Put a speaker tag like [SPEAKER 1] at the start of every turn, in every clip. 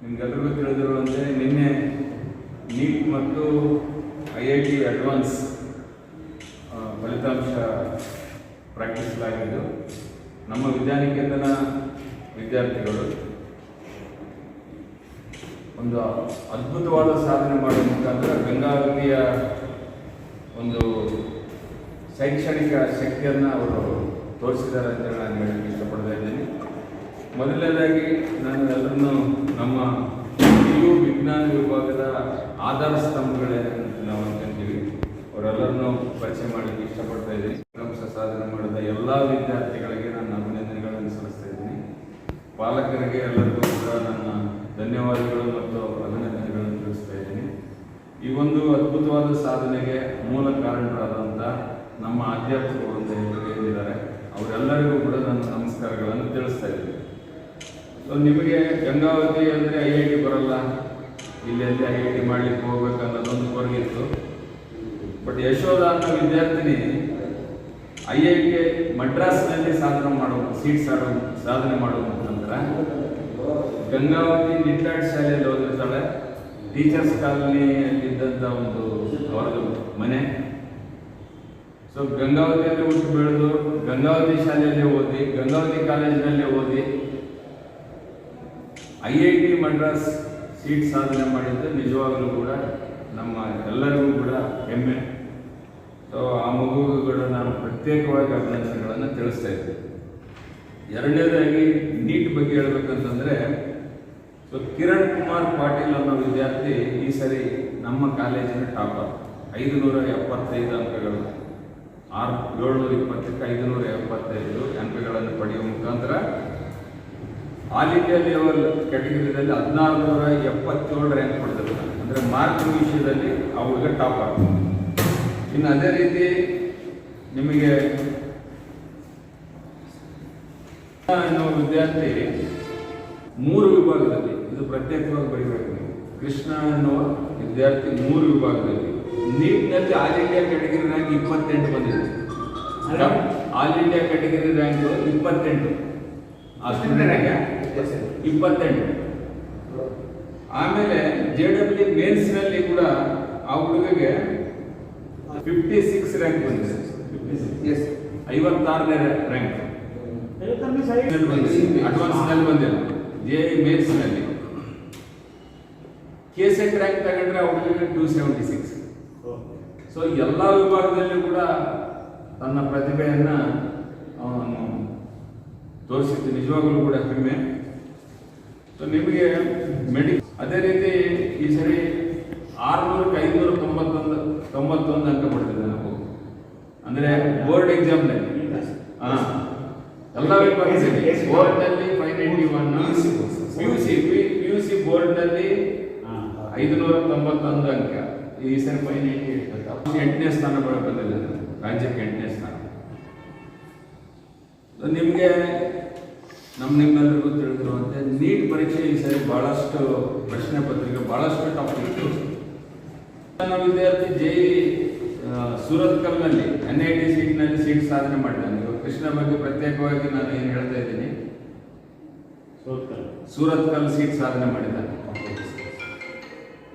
[SPEAKER 1] ನಿಮ್ಗೆಲ್ರಿಗೂ ತಿಳಿದಿರುವಂತೆ ನಿನ್ನೆ ನೀಟ್ ಮತ್ತು ಐ ಐ ಟಿ ಅಡ್ವಾನ್ಸ್ ಫಲಿತಾಂಶ ಪ್ರಕಟಿಸಲಾಗಿದ್ದು, ನಮ್ಮ ವಿದ್ಯಾನಿಕೇತನ ವಿದ್ಯಾರ್ಥಿಗಳು ಒಂದು ಅದ್ಭುತವಾದ ಸಾಧನೆ ಮಾಡುವ ಮುಖಾಂತರ ಗಂಗಾವತಿಯ ಒಂದು ಶೈಕ್ಷಣಿಕ ಶಕ್ತಿಯನ್ನು ಅವರು ತೋರಿಸಿದ್ದಾರೆ ಅಂತ ನಾನು ಹೇಳಕ್ಕೆ ಇಷ್ಟಪಡ್ತಾ ಇದ್ದೀನಿ. ಮೊದಲನೇದಾಗಿ ನಾನು ಎಲ್ಲರನ್ನು ನಮ್ಮ ಯು ವಿಜ್ಞಾನ ವಿಭಾಗದ ಆಧಾರ ಸ್ತಂಭಗಳೇ ನಾವು ಅನ್ಕೊಂತೀವಿ ಅವರೆಲ್ಲರನ್ನೂ ಪರಿಚಯ ಮಾಡಲಿಕ್ಕೆ ಇಷ್ಟಪಡ್ತಾ ಇದ್ದೀನಿ. ಅಂಶ ಸಾಧನೆ ಮಾಡಿದ ಎಲ್ಲ ವಿದ್ಯಾರ್ಥಿಗಳಿಗೆ ನಾನು ಅಭಿನಂದನೆಗಳನ್ನು ಸಲ್ಲಿಸ್ತಾ ಇದ್ದೀನಿ. ಪಾಲಕರಿಗೆ ಎಲ್ಲರಿಗೂ ಕೂಡ ನನ್ನ ಧನ್ಯವಾದಗಳು ಮತ್ತು ಅಭಿನಂದನೆಗಳನ್ನು ತಿಳಿಸ್ತಾ ಇದ್ದೀನಿ. ಈ ಒಂದು ಅದ್ಭುತವಾದ ಸಾಧನೆಗೆ ಮೂಲ ಕಾರಣರಾದಂಥ ನಮ್ಮ ಅಧ್ಯಾಪಕರು ಅಂತ ಹೇಳಿದ್ದಾರೆ ಅವರೆಲ್ಲರಿಗೂ ಕೂಡ ನನ್ನ ನಮಸ್ಕಾರಗಳನ್ನು ತಿಳಿಸ್ತಾ ಇದ್ದೀನಿ. ಸೊ ನಿಮಗೆ ಗಂಗಾವತಿ ಅಂದರೆ ಐ ಐ ಟಿ ಬರಲ್ಲ? ಇಲ್ಲೆಲ್ಲಿ ಐ ಐ ಟಿ ಮಾಡ್ಲಿಕ್ಕೆ ಹೋಗ್ಬೇಕನ್ನೋದೊಂದು ಕೊರಗಿತ್ತು ಬಟ್ ಯಶೋಧ ಅಂತ ವಿದ್ಯಾರ್ಥಿನಿ ಐ ಐ ಟಿ ಮಡ್ರಾಸ್ನಲ್ಲಿ ಸಾಧನೆ ಮಾಡುವ ಸೀಟ್ ಆಡೋ ಸಾಧನೆ ಮಾಡುವ ಮುಖಾಂತರ ಗಂಗಾವತಿ ನಿಟ್ಲಾಡ್ ಶಾಲೆಯಲ್ಲಿ ಓದಿರ್ತಾಳೆ ಟೀಚರ್ಸ್ ಕಾಲೋನಿಯಲ್ಲಿದ್ದಂಥ ಒಂದು ಅವರದು ಮನೆ. ಸೊ ಗಂಗಾವತಿಯಲ್ಲಿ ಹುಟ್ಟು ಬೆಳೆದು ಗಂಗಾವತಿ ಶಾಲೆಯಲ್ಲಿ ಓದಿ, ಗಂಗಾವತಿ ಕಾಲೇಜಿನಲ್ಲೇ ಓದಿ ಐ ಐ ಮಡ್ರಾಸ್ ಸೀಟ್ ಸಾಧನೆ ಮಾಡಿದ್ದು ನಿಜವಾಗಲೂ ಕೂಡ ನಮ್ಮ ಎಲ್ಲರಿಗೂ ಕೂಡ ಹೆಮ್ಮೆ. ಸೊ ಆ ಮಗುವಿಗೂ ಕೂಡ ನಾನು ಪ್ರತ್ಯೇಕವಾಗಿ ಅಭಿನಂದನೆಗಳನ್ನು ತಿಳಿಸ್ತಾ ಇದ್ದೆ ಎರಡನೇದಾಗಿ ನೀಟ್ ಬಗ್ಗೆ ಹೇಳ್ಬೇಕಂತಂದ್ರೆ ಸೊ ಕಿರಣ್ ಕುಮಾರ್ ಪಾಟೀಲ್ ಅನ್ನೋ ವಿದ್ಯಾರ್ಥಿ ಈ ಸರಿ ನಮ್ಮ ಕಾಲೇಜಿನ ಟಾಪರ್ ಐದು ನೂರ ಎಪ್ಪತ್ತೈದು ಅಂಕಗಳು. ಆರು, ಏಳ್ನೂರ ಇಪ್ಪತ್ತಕ್ಕೆ ಐದು ನೂರ ಎಪ್ಪತ್ತೈದು ಅಂಕಗಳನ್ನು ಪಡೆಯುವ ಮುಖಾಂತರ ಆಲ್ ಇಂಡಿಯಾ ಲೆವೆಲ್ ಕ್ಯಾಟಗರಿದಲ್ಲಿ ಹದಿನಾರು ನೂರ ಎಪ್ಪತ್ತೇಳು ರ್ಯಾಂಕ್ ಪಡೆದರು ಅಂದರೆ ಮಾರ್ಕ್ ವಿಷಯದಲ್ಲಿ ಅವ್ರಿಗೆ ಟಾಪ್ ಆಗ್ತದೆ ಇನ್ನು ಅದೇ ರೀತಿ ನಿಮಗೆ ಎನ್ನುವ ವಿದ್ಯಾರ್ಥಿ ಮೂರು ವಿಭಾಗದಲ್ಲಿ ಇದು ಪ್ರತ್ಯೇಕವಾಗಿ ಬರೀಬೇಕು ನೀವು. ಕೃಷ್ಣ ಎನ್ನುವ ವಿದ್ಯಾರ್ಥಿ ಮೂರು ವಿಭಾಗದಲ್ಲಿ. ನೀಟ್ನಲ್ಲಿ ಆಲ್ ಇಂಡಿಯಾ ಕ್ಯಾಟಗರಿ ರ್ಯಾಂಕ್ ಇಪ್ಪತ್ತೆಂಟು ಬಂದಿದೆ. ಆಲ್ ಇಂಡಿಯಾ ಕ್ಯಾಟಗರಿ ರ್ಯಾಂಕ್ ಇಪ್ಪತ್ತೆಂಟು. ಆ ಸ್ಟೂಡೆಂಟ್ಗೆ ಇಪ್ಪತ್ತೆಂಟು. ಆಮೇಲೆ ಜೆ ಡಬ್ಲ್ಯೂ ಮೇನ್ಸ್ನಲ್ಲಿ ಕೂಡ ಆ ಹುಡುಗಿಗೆ ಫಿಫ್ಟಿ ಸಿಕ್ಸ್ ರ್ಯಾಂಕ್ ಬಂದಿದೆ ಐವತ್ತಾರನೇ ರ್ಯಾಂಕ್ ಅಡ್ವಾನ್ಸ್ನಲ್ಲಿ ಬಂದಿಲ್ಲ ಜೆ ಮೇನ್ಸ್ನಲ್ಲಿ ಕೆ ಸೆಟ್ ರ್ಯಾಂಕ್ ತಗೊಂಡ್ರೆ ಅವ್ರಿಗೆ ಟೂ ಸೆವೆಂಟಿ ಸಿಕ್ಸ್ ಸೊ ಎಲ್ಲ ವಿಭಾಗದಲ್ಲೂ ಕೂಡ ತನ್ನ ಪ್ರತಿಭೆಯನ್ನ ಅವನು ತೋರಿಸಿದ್ದು ನಿಜವಾಗಲೂ ಕೂಡ ಹೆಮ್ಮೆ. ನಿಮಗೆ ಮೆಡಿ, ಅದೇ ರೀತಿ ಈ ಸರಿ ಆರುನೂರಕ್ಕೆ ಐನೂರ ತೊಂಬತ್ತೊಂದು ತೊಂಬತ್ತೊಂದು ಅಂಕ ಪಡೆದಿದೆ ನಾವು. ಅಂದ್ರೆ ಬೋರ್ಡ್ ಎಕ್ಸಾಮ್ನಲ್ಲಿ ಹಾ. ಎಲ್ಲ ಬೋರ್ಡ್ನಲ್ಲಿ five ninety one P U C P U C ಬೋರ್ಡ್ನಲ್ಲಿ ಐದುನೂರ ತೊಂಬತ್ತೊಂದು ಅಂಕ. ಈ ಸರಿ ಫೈವ್ ನೈಂಟಿ ಎಂಟನೇ ಸ್ಥಾನ ಬಂದಿದೆ ರಾಜ್ಯಕ್ಕೆ ಎಂಟನೇ ಸ್ಥಾನ. ನಿಮ್ಗೆ ನಮ್ಮ ನಿಮ್ಮೆಲ್ಲರಿಗೂ ತಿಳಿದಿರುವಂತೆ ನೀಟ್ ಪರೀಕ್ಷೆ ಈ ಸರಿ ಭಾಳಷ್ಟು ಪ್ರಶ್ನೆ ಪತ್ರಿಕೆ ಭಾಳಷ್ಟು ಟಾಪಿಕ್ ಇತ್ತು. ನಮ್ಮ ವಿದ್ಯಾರ್ಥಿ ಜೈ ಸೂರತ್ ಕಲ್ನಲ್ಲಿ ಎನ್ ಐ ಟಿ ಸೀಟ್ನಲ್ಲಿ ಸೀಟ್ ಸಾಧನೆ ಮಾಡಿದ್ದಾನೆ. ಇವಾಗ ಕೃಷ್ಣ ಬಗ್ಗೆ ಪ್ರತ್ಯೇಕವಾಗಿ ನಾನು ಏನು ಹೇಳ್ತಾ ಇದ್ದೀನಿ? ಸೂರತ್ ಕಲ್. ಸೀಟ್ ಸಾಧನೆ ಮಾಡಿದ್ದಾನೆ.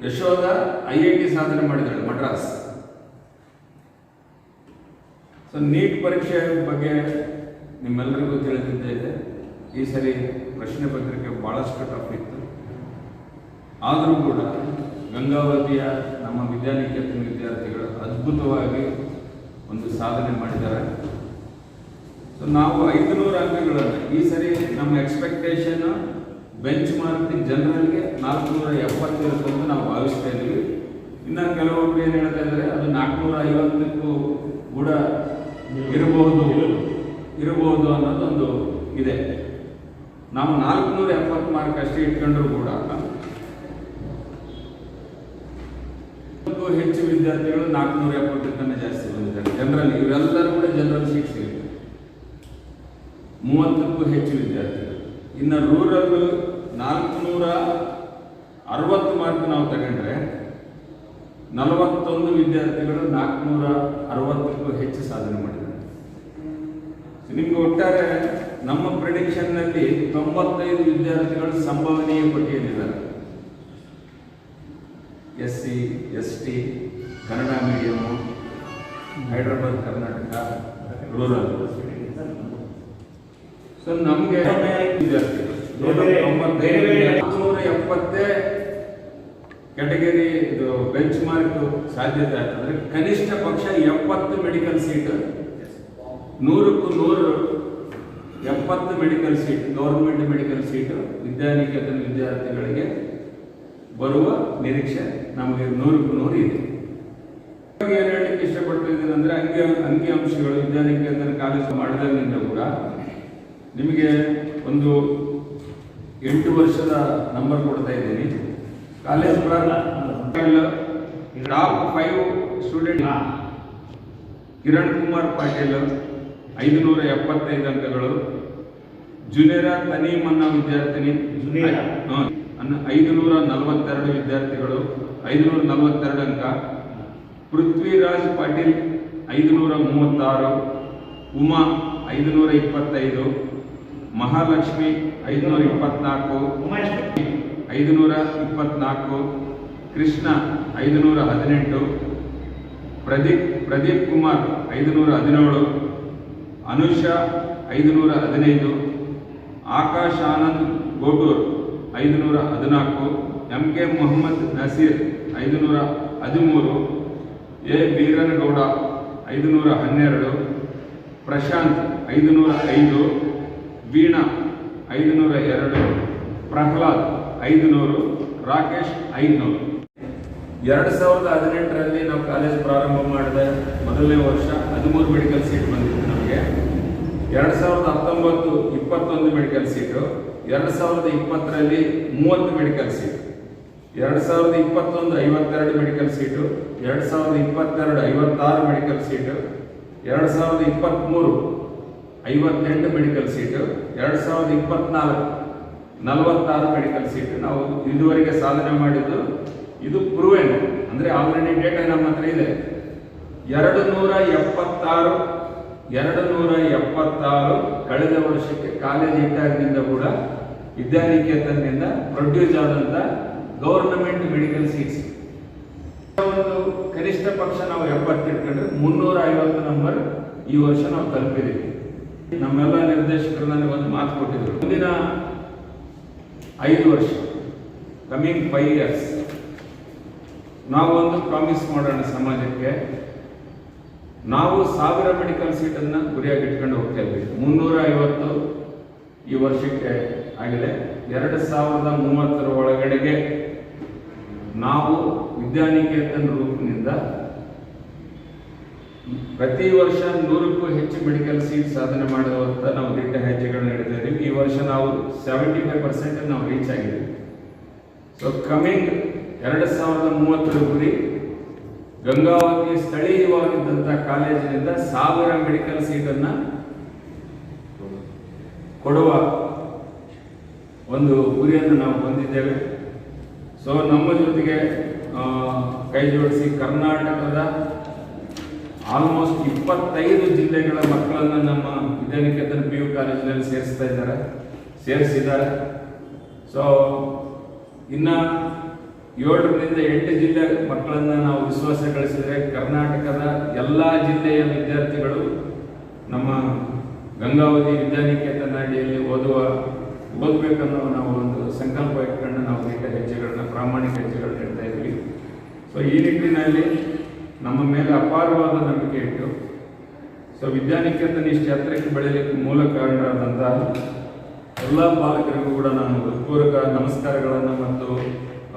[SPEAKER 1] ಯಶೋಧ ಐ ಐ ಟಿ ಸಾಧನೆ ಮಾಡಿದ್ದಾಳೆ ಮಡ್ರಾಸ್ ಸೊ ನೀಟ್ ಪರೀಕ್ಷೆ ಬಗ್ಗೆ ನಿಮ್ಮೆಲ್ಲರಿಗೂ ತಿಳಿದಿದ್ದೇ ಇದೆ. ಈ ಸರಿ ಪ್ರಶ್ನೆ ಪತ್ರಿಕೆ ಭಾಳಷ್ಟು ಟಫ್ ಇತ್ತು. ಆದರೂ ಕೂಡ ಗಂಗಾವತಿಯ ನಮ್ಮ ವಿದ್ಯಾನಿಕೇತನ ವಿದ್ಯಾರ್ಥಿಗಳು ಅದ್ಭುತವಾಗಿ ಒಂದು ಸಾಧನೆ ಮಾಡಿದ್ದಾರೆ. ಸೊ ನಾವು ಐದುನೂರು ಅಂಕಗಳನ್ನು ಈ ಸರಿ ನಮ್ಮ ಎಕ್ಸ್ಪೆಕ್ಟೇಷನ್ ಬೆಂಚ್ ಮಾರ್ಕ್ ಜನರಲ್ಗೆ ನಾಲ್ಕುನೂರ ಎಪ್ಪತ್ತಿರುತ್ತೆ ಅಂತ ನಾವು ಭಾವಿಸ್ತಾ ಇದ್ದೀವಿ. ಇನ್ನು ಕೆಲವೊಬ್ರು ಏನು ಹೇಳ್ತಾ ಇದ್ದಾರೆ, ಅದು ನಾಲ್ಕುನೂರ ಐವತ್ತಕ್ಕೂ ಕೂಡ ಇರಬಹುದು ಇರಬಹುದು ಅನ್ನೋದೊಂದು ಇದೆ. ನಾವು ನಾಲ್ಕುನೂರ ಎಪ್ಪತ್ತು ಮಾರ್ಕ್ ಅಷ್ಟೇ ಇಟ್ಕೊಂಡ್ರು ಕೂಡ. ಹೆಚ್ಚು ವಿದ್ಯಾರ್ಥಿಗಳು ನಾಲ್ಕುನೂರ ಎಪ್ಪತ್ತಕ್ಕನ್ನ ಜಾಸ್ತಿ ಬಂದಿದ್ದಾರೆ. ಜನರಲ್ ಇವರೆಲ್ಲರೂ ಕೂಡ ಜನರಲ್ ಸೀಟ್ ಸಿಗುತ್ತೆ ಮೂವತ್ತಕ್ಕೂ ಹೆಚ್ಚು ವಿದ್ಯಾರ್ಥಿಗಳು. ಇನ್ನು ರೂರಲ್ ನಾಲ್ಕುನೂರ ಅರವತ್ತು ಮಾರ್ಕ್ ನಾವು ತಗೊಂಡ್ರೆ ನಲವತ್ತೊಂದು ವಿದ್ಯಾರ್ಥಿಗಳು ನಾಲ್ಕುನೂರ ಅರವತ್ತಕ್ಕೂ ಹೆಚ್ಚು ಸಾಧನೆ ಮಾಡಿದ್ದಾರೆ. ನಿಮ್ಗೆ ಒಟ್ಟಾರೆ ನಮ್ಮ ಪ್ರಿಡಿಕ್ಷನ್ನಲ್ಲಿ ತೊಂಬತ್ತೈದು ವಿದ್ಯಾರ್ಥಿಗಳು ಸಂಭವನೀಯ ಪಟ್ಟಿಯಲ್ಲಿದ್ದಾರೆ. S C S T Kannada medium Hyderabad, Karnataka rural so ನಮಗೆ ವಿದ್ಯಾರ್ಥಿಗಳು. ನೂರ ಎಪ್ಪತ್ತೇ ಕ್ಯಾಟಗರಿ, ಇದು ಬೆಂಚ್ ಮಾರ್ಕ್ ಸಾಧ್ಯತೆ ಆಗ್ತದೆ. ಕನಿಷ್ಠ ಪಕ್ಷ ಎಪ್ಪತ್ತು ಮೆಡಿಕಲ್ ಸೀಟ್ ನೂರಕ್ಕೂ ನೂರು ಎಪ್ಪತ್ತು medical seat government medical seat Vidyaniketan ವಿದ್ಯಾರ್ಥಿಗಳಿಗೆ ಬರುವ ನಿರೀಕ್ಷೆ ನಮಗೆ ನೂರಕ್ಕೂ ನೂರು ಇದೆ. ಏನು ಹೇಳಲಿಕ್ಕೆ ಇಷ್ಟಪಡ್ತಿದ್ದೀನಿ ಅಂದ್ರೆ ಅಂಕಿ ಅಂಕಿಅಂಶಗಳು ವಿದ್ಯಾನಿಕೇತನ ಕಾಲೇಜು ಮಾಡಿದಾಗಿನಿಂದ ಕೂಡ ನಿಮಗೆ ಒಂದು ಎಂಟು ವರ್ಷದ ನಂಬರ್ ಕೊಡ್ತಾ ಇದ್ದೀನಿ. College top five student Kiran Kumar Patil, ಐದುನೂರ ಎಪ್ಪತ್ತೈದು ಅಂಕಗಳು. ಜುನೇರ ತನಿ ಮನ್ನಾ ವಿದ್ಯಾರ್ಥಿನಿ. ಐದುನೂರ ನಲವತ್ತೆರಡು ವಿದ್ಯಾರ್ಥಿಗಳು ಐದುನೂರ ನಲವತ್ತೆರಡು ಅಂಕ. ಪೃಥ್ವಿರಾಜ್ ಪಾಟೀಲ್ ಐದುನೂರ ಮೂವತ್ತಾರು ಉಮಾ ಐದುನೂರ ಇಪ್ಪತ್ತೈದು ಮಹಾಲಕ್ಷ್ಮಿ ಐದುನೂರ ಇಪ್ಪತ್ನಾಲ್ಕು ಐದುನೂರ ಇಪ್ಪತ್ನಾಲ್ಕು ಕೃಷ್ಣ ಐದುನೂರ ಹದಿನೆಂಟು ಪ್ರದೀಪ್ ಪ್ರದೀಪ್ ಕುಮಾರ್ ಐದುನೂರ ಹದಿನೇಳು ಅನುಷಾ ಐದುನೂರ ಹದಿನೈದು ಆಕಾಶ್ ಆನಂದ್ ಗೋಟೂರ್, ಐದುನೂರ ಹದಿನಾಲ್ಕು ಎಂ ಕೆ ಮೊಹಮ್ಮದ್ ನಸೀರ್, ಐದುನೂರ ಹದಿಮೂರು, ಎ ಬೀರನಗೌಡ ಐದುನೂರ ಹನ್ನೆರಡು, ಪ್ರಶಾಂತ್, ಐದುನೂರ ಐದು, ವೀಣಾ, ಐದುನೂರ ಎರಡು, ಪ್ರಹ್ಲಾದ್, ಐದುನೂರು, ರಾಕೇಶ್ ಐದುನೂರು. ಎರಡು ಸಾವಿರದ ಹದಿನೆಂಟರಲ್ಲಿ ನಾವು ಕಾಲೇಜ್ ಪ್ರಾರಂಭ ಮಾಡಿದ ಮೊದಲನೇ ವರ್ಷ ಹದಿಮೂರು ಮೆಡಿಕಲ್ ಸೀಟ್ ಬಂದಿತ್ತು ನಮಗೆ. ಎರಡು ಸಾವಿರದ ಹತ್ತೊಂಬತ್ತು ಇಪ್ಪತ್ತೊಂದು ಮೆಡಿಕಲ್ ಸೀಟು ಎರಡು ಸಾವಿರದ ಇಪ್ಪತ್ತರಲ್ಲಿ ಮೂವತ್ತು ಮೆಡಿಕಲ್ ಸೀಟ್ ಎರಡು ಸಾವಿರದ ಇಪ್ಪತ್ತೊಂದು ಐವತ್ತೆರಡು ಮೆಡಿಕಲ್ ಸೀಟು ಎರಡು ಸಾವಿರದ ಇಪ್ಪತ್ತೆರಡು ಐವತ್ತಾರು ಮೆಡಿಕಲ್ ಸೀಟು ಎರಡು ಸಾವಿರದ ಇಪ್ಪತ್ತ್ಮೂರು ಐವತ್ತೆಂಟು ಮೆಡಿಕಲ್ ಸೀಟು ಎರಡು ಸಾವಿರದ ಇಪ್ಪತ್ನಾಲ್ಕು ನಲವತ್ತಾರು ಮೆಡಿಕಲ್ ಸೀಟ್ ನಾವು ಇದುವರೆಗೆ ಸಾಧನೆ ಮಾಡಿದ್ದು, ಇದು ಪ್ರೂವೆನ್ ಅಂದರೆ ಆಲ್ರೆಡಿ ಡೇಟಾ ನಮ್ಮ ಹತ್ರ ಇದೆ. ಎರಡು ನೂರ ಎಪ್ಪತ್ತಾರು ಎರಡು ನೂರ ಎಪ್ಪತ್ತಾರು ಕಳೆದ ವರ್ಷಕ್ಕೆ ಕಾಲೇಜ್ ಇಟ್ಟಾಗಿನಿಂದ ಕೂಡ ವಿದ್ಯಾನಿಕೇತನದಿಂದ ಪ್ರೊಡ್ಯೂಸ್ ಆದಂಥ ಗೌರ್ನಮೆಂಟ್ ಮೆಡಿಕಲ್ ಸೀಟ್ಸ್. ಒಂದು ಕನಿಷ್ಠ ಪಕ್ಷ ನಾವು ಎಪ್ಪತ್ತು ಇಟ್ಕೊಂಡ್ರೆ ಮುನ್ನೂರ ಐವತ್ತು ನಂಬರ್ ಈ ವರ್ಷ ನಾವು ತಲುಪಿದ್ದೀವಿ. ನಮ್ಮೆಲ್ಲ ನಿರ್ದೇಶಕರು ನನಗೆ ಒಂದು ಮಾತು ಕೊಟ್ಟಿದ್ರು. ಮುಂದಿನ ಐದು ವರ್ಷ ಕಮಿಂಗ್ ಫೈವ್ ಇಯರ್ಸ್ ನಾವು ಒಂದು ಪ್ರಾಮಿಸ್ ಮಾಡೋಣ ಸಮಾಜಕ್ಕೆ. ನಾವು ಸಾವಿರ ಮೆಡಿಕಲ್ ಸೀಟನ್ನು ಗುರಿಯಾಗಿ ಇಟ್ಕೊಂಡು ಹೋಗ್ತಾ ಇದ್ವಿ. ಮುನ್ನೂರ ಐವತ್ತು ಈ ವರ್ಷಕ್ಕೆ ಆಗಿದೆ. ಎರಡು ಸಾವಿರದ ಮೂವತ್ತರ ಒಳಗಡೆಗೆ ನಾವು ವಿದ್ಯಾನಿಕೇತನ ರೂಪದಿಂದ ಪ್ರತಿ ವರ್ಷ ನೂರಕ್ಕೂ ಹೆಚ್ಚು ಮೆಡಿಕಲ್ ಸೀಟ್ ಸಾಧನೆ ಮಾಡುವಂತ ನಾವು ದಿಟ್ಟ ಹೆಜ್ಜೆಗಳನ್ನ ಇಡ್ತಾ ಈ ವರ್ಷ ನಾವು ಸೆವೆಂಟಿ ಫೈವ್ ಪರ್ಸೆಂಟ್ ನಾವು ರೀಚ್ ಆಗಿದ್ದೀವಿ. ಸೊ ಕಮಿಂಗ್ ಎರಡು ಸಾವಿರದ ಮೂವತ್ತರ ಗುರಿ ಗಂಗಾವತಿ ಸ್ಥಳೀಯವಾಗಿದ್ದಂಥ ಕಾಲೇಜಿನಿಂದ ಸಾವಿರ ಮೆಡಿಕಲ್ ಸೀಟನ್ನು ಕೊಡುವ ಒಂದು ಗುರಿಯನ್ನು ನಾವು ಹೊಂದಿದ್ದೇವೆ. ಸೊ ನಮ್ಮ ಜೊತೆಗೆ ಕೈ ಜೋಡಿಸಿ ಕರ್ನಾಟಕದ ಆಲ್ಮೋಸ್ಟ್ ಇಪ್ಪತ್ತೈದು ಜಿಲ್ಲೆಗಳ ಮಕ್ಕಳನ್ನು ನಮ್ಮ ವಿದ್ಯಾನಿಕೇತನ ಪಿ ಯು ಕಾಲೇಜಿನಲ್ಲಿ ಸೇರಿಸ್ತಾ ಇದ್ದಾರೆ, ಸೇರಿಸಿದ್ದಾರೆ. ಸೊ ಇನ್ನು ಏಳರಿಂದ ಎಂಟು ಜಿಲ್ಲೆ ಮಕ್ಕಳನ್ನು ನಾವು ವಿಶ್ವಾಸ ಗಳಿಸಿದರೆ ಕರ್ನಾಟಕದ ಎಲ್ಲ ಜಿಲ್ಲೆಯ ವಿದ್ಯಾರ್ಥಿಗಳು ನಮ್ಮ ಗಂಗಾವತಿ ವಿದ್ಯಾನಿಕೇತನ ಅಡಿಯಲ್ಲಿ ಓದುವ, ಓದಬೇಕನ್ನೋ ನಾವು ಒಂದು ಸಂಕಲ್ಪ ಇಟ್ಕೊಂಡು ನಾವು ನೀಟ ಹೆಜ್ಜೆಗಳನ್ನ, ಪ್ರಾಮಾಣಿಕ ಹೆಜ್ಜೆಗಳನ್ನ ಇಡ್ತಾ ಇದ್ವಿ. ಸೊ ಈ ನಿಟ್ಟಿನಲ್ಲಿ ನಮ್ಮ ಮೇಲೆ ಅಪಾರವಾದ ನಂಬಿಕೆ ಇಟ್ಟು ಸೊ ವಿದ್ಯಾನಿಕೇತನ ಇಷ್ಟು ಎತ್ತರಕ್ಕೆ ಬೆಳೆಯಲಿಕ್ಕೆ ಮೂಲ ಕಾರಣರಾದಂತಹ ಎಲ್ಲ ಪಾಲಕರಿಗೂ ಕೂಡ ನಾನು ಹೃತ್ಪೂರ್ವಕ ನಮಸ್ಕಾರಗಳನ್ನು ಮತ್ತು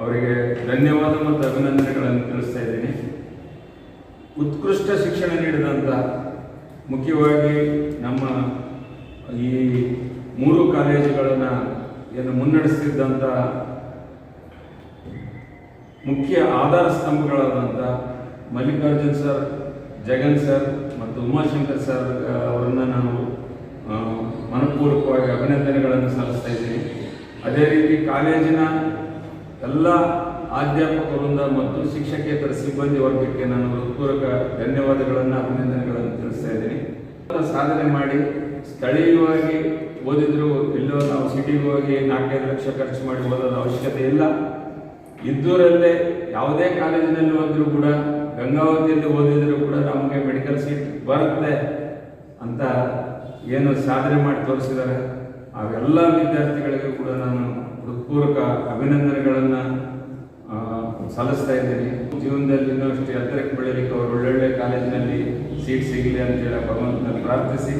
[SPEAKER 1] ಅವರಿಗೆ ಧನ್ಯವಾದ ಮತ್ತು ಅಭಿನಂದನೆಗಳನ್ನು ತಿಳಿಸ್ತಾ ಇದ್ದೀನಿ. ಉತ್ಕೃಷ್ಟ ಶಿಕ್ಷಣ ನೀಡಿದಂಥ ಮುಖ್ಯವಾಗಿ ನಮ್ಮ ಈ ಮೂರು ಕಾಲೇಜುಗಳನ್ನು ಏನು ಮುನ್ನಡೆಸ್ತಿದ್ದಂಥ ಮುಖ್ಯ ಆಧಾರ ಸ್ತಂಭಗಳಾದಂಥ ಮಲ್ಲಿಕಾರ್ಜುನ್ ಸರ್, ಜಗನ್ ಸರ್ ಮತ್ತು ಉಮಾಶಂಕರ್ ಸರ್ ಅವರನ್ನು ನಾನು ಮನಪೂರ್ವಕವಾಗಿ ಅಭಿನಂದನೆಗಳನ್ನು ಸಲ್ಲಿಸ್ತಾ ಇದ್ದೀನಿ. ಅದೇ ರೀತಿ ಕಾಲೇಜಿನ ಎಲ್ಲ ಅಧ್ಯಾಪಕ ವೃಂದ ಮತ್ತು ಶಿಕ್ಷಕೇತರ ಸಿಬ್ಬಂದಿ ವರ್ಗಕ್ಕೆ ನಾನು ಹೃತ್ಪೂರ್ವಕ ಧನ್ಯವಾದಗಳನ್ನು, ಅಭಿನಂದನೆಗಳನ್ನು ತಿಳಿಸ್ತಾ ಇದ್ದೀನಿ. ಸಾಧನೆ ಮಾಡಿ ಸ್ಥಳೀಯವಾಗಿ ಓದಿದ್ರು ಎಲ್ಲೋ ನಾವು ಸಿಟಿಗೆ ಹೋಗಿ ನಾಲ್ಕೈದು ಲಕ್ಷ ಖರ್ಚು ಮಾಡಿ ಓದೋದ ಅವಶ್ಯಕತೆ ಇಲ್ಲ. ಇದ್ದೂರಲ್ಲೇ ಯಾವುದೇ ಕಾಲೇಜಿನಲ್ಲಿ ಓದಿದ್ರು ಕೂಡ, ಗಂಗಾವತಿಯಲ್ಲಿ ಓದಿದ್ರು ಕೂಡ ನಮಗೆ ಮೆಡಿಕಲ್ ಸೀಟ್ ಬರುತ್ತೆ ಅಂತ ಏನು ಸಾಧನೆ ಮಾಡಿ ತೋರಿಸಿದ್ದಾರೆ. ಅವೆಲ್ಲ ವಿದ್ಯಾರ್ಥಿಗಳಿಗೂ ಕೂಡ ನಾನು ಹೃತ್ಪೂರ್ವಕ ಅಭಿನಂದನೆಗಳನ್ನು ಸಲ್ಲಿಸ್ತಾ ಇದ್ದೀನಿ. ಜೀವನದಲ್ಲಿ ಇನ್ನಷ್ಟು ಎತ್ತರಕ್ಕೆ ಬೆಳೀಲಿಕ್ಕೆ ಅವರು ಒಳ್ಳೊಳ್ಳೆ ಕಾಲೇಜಿನಲ್ಲಿ ಸೀಟ್ ಸಿಗಲಿ ಅಂತೇಳಿ ಭಗವಂತನ ಪ್ರಾರ್ಥಿಸಿ.